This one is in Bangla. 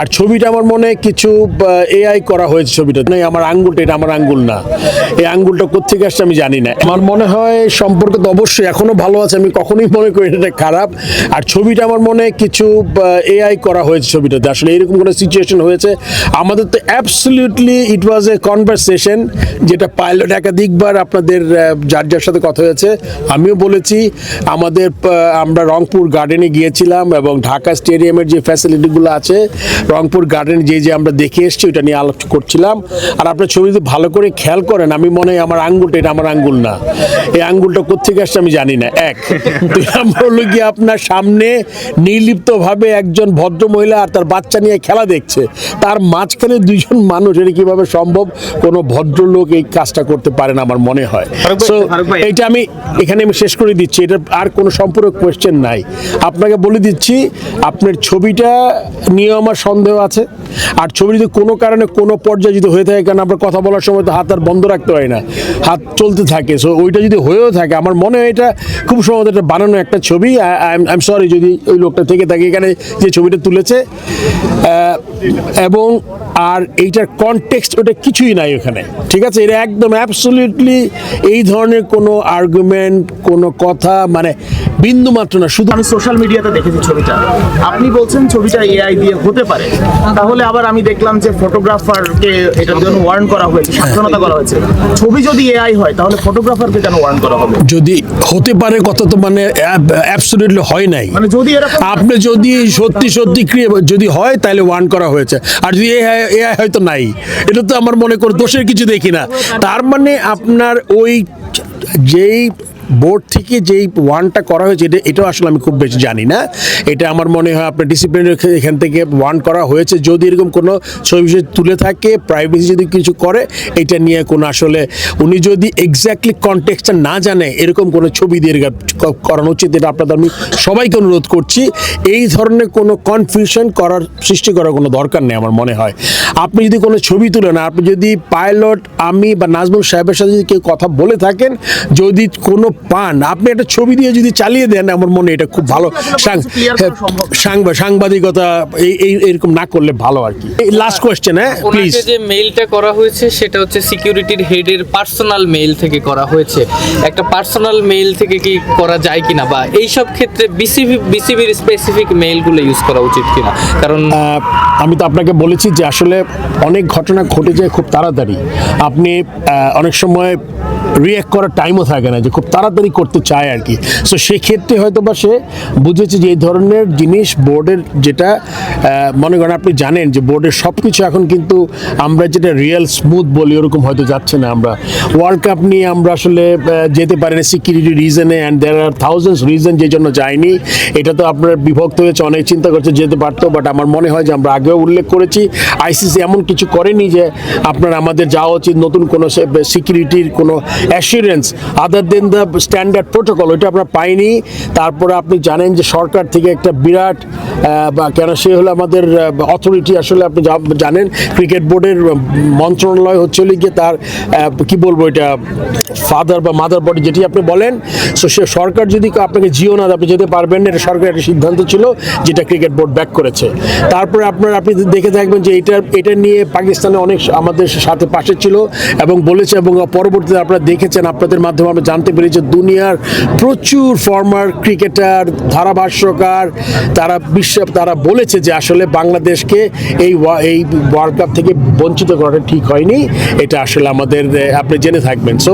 আর ছবিটা আমার মনে কিছু এআই করা হয়েছে ছবিটা। নয় আমার আঙ্গুলটা, এটা আমার আঙ্গুল না। এই আঙ্গুলটা কোথেকে আসছে আমি জানি না। আমার মনে হয় সম্পর্ক তো অবশ্যই এখনও ভালো আছে, আমি কখনোই মনে করি না এটা খারাপ। আর ছবিটা আমার মনে কিছু এআই করা হয়েছে ছবিটাতে আসলে এরকম কোনো সিচুয়েশন হয়েছে। আমাদের তো absolutely it was a conversation যেটা পাইলট একাধিকবার আপনাদের যার যার সাথে কথা হয়েছে, আমিও বলেছি, আমাদের আমরা রংপুর গার্ডেনে গিয়েছিলাম এবং ঢাকা স্টেডিয়ামের যে ফ্যাসিলিটিগুলো আছে রংপুর গার্ডেন যে যে আমরা দেখে এসেছি ওটা নিয়ে আলোচনা করছিলাম। আর আপনার ছবি যদি ভালো করে খেয়াল করেন আমি মনে হয় আমার আঙ্গুলটা এটা আমার আঙ্গুল না। এই আঙ্গুলটা কোথেকে আসছে আমি জানি না। এক দুই নম্বর হলো গিয়ে আপনার সামনে নির্লিপ্তভাবে একজন ভদ্র মহিলা আর তার বাচ্চা নিয়ে খেলা দেখছে। তার মাঝখানে দুইজন মানুষ এটা কীভাবে সম্ভব? কোনো ভদ্রলোক এই কাজটা করতে পারেন আমার মনে হয়। ভাই। এইটা আমি এখানে আমি শেষ করে দিচ্ছি। এটা আর কোনো সম্পূর্ণ কোয়েশ্চেন নাই। আপনাকে বলে দিচ্ছি আপনার ছবিটা নিয়ে আমার সন্দেহ আছে। আর ছবি যদি কোনো কারণে কোনো পর্যায়ে যদি হয়ে থাকে, কারণ আমরা কথা বলার সময় তো হাত আর বন্ধ রাখতে হয় না, হাত চলতে থাকে। সো ওইটা যদি হয়েও থাকে, আমার মনে হয় এটা খুব সম্ভবত এটা বানানো একটা ছবি। আই এম সরি যদি ওই লোকটা থেকে থাকে, এখানে যে ছবিটা তুলেছে এবং আর এইটার কনটেক্সট ওটা কিছুই নাই ওখানে, ঠিক আছে? এটা একদম অ্যাবসলিউটলি এই ধরনের কোনো আর্গুমেন্ট কোনো কথা মানে বিন্দু মাত্র না, শুধু আমি সোশ্যাল মিডিয়াতে দেখেছি ছবিটা। আপনি বলছেন ছবিটা এআই দিয়ে হতে পারে। তাহলে আবার আমি দেখলাম যে ফটোগ্রাফারকে এটার জন্য ওয়ার্ন করা হয়েছে সাবধানতা করা হয়েছে। ছবি যদি এআই হয় তাহলে ফটোগ্রাফারকে কেন ওয়ার্ন করা হবে? যদি হতে পারে কথা তো মানে অ্যাবসলিউটলি হয় নাই। মানে যদি আপনি যদি সত্যি সত্যি ক্রিয়ে যদি হয় তাহলে ওয়ার্ন করা হয়েছে। আর যদি এআই এআই হয়তো নাই এটা তো আমার মনে করে দোষের কিছু দেখি না। তার মানে আপনার ওই যেই বোর্ড থেকে যেই ওয়ানটা করা হয়েছে, এটা, এটাও আসলে আমি খুব বেশি জানি না। এটা আমার মনে হয় আপনার ডিসিপ্লিন এখান থেকে ওয়ান করা হয়েছে। যদি এরকম কোনো ছবি তুলে থাকে প্রাইভেসি যদি কিছু করে, এটা নিয়ে কোনো আসলে উনি যদি এক্স্যাক্টলি কনটেক্সটটা না জানে, এরকম কোনো ছবি দিয়ে করানো উচিত, এটা আপনাদের আমি সবাইকে অনুরোধ করছি। এই ধরনের কোনো কনফিউশন করার, সৃষ্টি করার কোনো দরকার নেই আমার মনে হয়। আপনি যদি কোনো ছবি তুলেন, আপনি যদি পাইলট আমি বা নাজমুল সাহেবের সাথে যদি কেউ কথা বলে থাকেন, যদি কোনো পান। আপনি একটা ছবি দিয়ে যদি চালিয়ে দেন আমার মনে এটা খুব ভালো। সাংবা- সাংবাদিকতা এই এই- এরকম না করলে ভালো আর কি। লাস্ট কোয়েশ্চেন হ্যাঁ প্লিজ যে মেইলটা করা হয়েছে সেটা হচ্ছে সিকিউরিটির হেডের পার্সোনাল মেইল থেকে করা হয়েছে। একটা পার্সোনাল মেইল থেকে কি করা যায় কিনা বা এই সব ক্ষেত্রে বিসিবি বিসিবির স্পেসিফিক মেইলগুলো ইউজ করা উচিত কিনা? কারণ আমি তো আপনাকে বলেছি যে আসলে অনেক ঘটনা ঘটে যায় খুব তাড়াতাড়ি। আপনি অনেক সময় রিয়াক্ট করার টাইমও থাকে না, যে খুব তাড়াতাড়ি করতে চায় আর কি। সো সেক্ষেত্রে হয়তো বা সে বুঝেছে যে এই ধরনের জিনিস বোর্ডের যেটা মনে করেন আপনি জানেন যে বোর্ডের সব কিছু এখন কিন্তু আমরা যেটা রিয়েল স্মুথ বলি, ওরকম হয়তো যাচ্ছে না আমরা। ওয়ার্ল্ড কাপ নিয়ে আমরা আসলে যেতে পারি না security রিজনে and there are thousands reason যে জন্য যায়নি এটা তো আপনার বিভক্ত হয়েছে, অনেক চিন্তা করছে যেতে পারতো বাট আমার মনে হয় যে আমরা আগেও উল্লেখ করেছি। আইসিসি এমন কিছু করেনি যে আপনার আমাদের যাওয়া উচিত, নতুন কোনো সিকিউরিটির কোনো assurance other than the standard protocol ওইটা আমরা পাইনি। তারপরে আপনি জানেন যে সরকার থেকে একটা বিরাট বা কেন সে হলো আমাদের অথরিটি আসলে আপনি জানেন ক্রিকেট বোর্ডের মন্ত্রণালয় হচ্ছে গিয়ে তার কি বলব এটা ফাদার বা মাদার বডি যেটি আপনি বলেন সো সে সরকার যদি আপনাকে জিও না আপনি যেতে পারবেন না। এটা সরকারের একটা সিদ্ধান্ত ছিল, যেটা ক্রিকেট বোর্ড ব্যাক করেছে। তারপরে আপনার, আপনি দেখে থাকবেন যে এটা এটা নিয়ে পাকিস্তানে অনেক, আমাদের সাথে পাশে ছিল এবং বলেছে এবং পরবর্তীতে আপনারা দেখেছেন, আপনাদের মাধ্যমে আমরা জানতে পেরেছি যে দুনিয়ার প্রচুর ফর্মার ক্রিকেটার ধারাভাষ্যকার, তারা বিশ্ব, তারা বলেছে যে আসলে বাংলাদেশকে এই এই ওয়ার্ল্ড কাপ থেকে বঞ্চিত করাটা ঠিক হয়নি। এটা আসলে আমাদের, আপনি জেনে থাকবেন। সো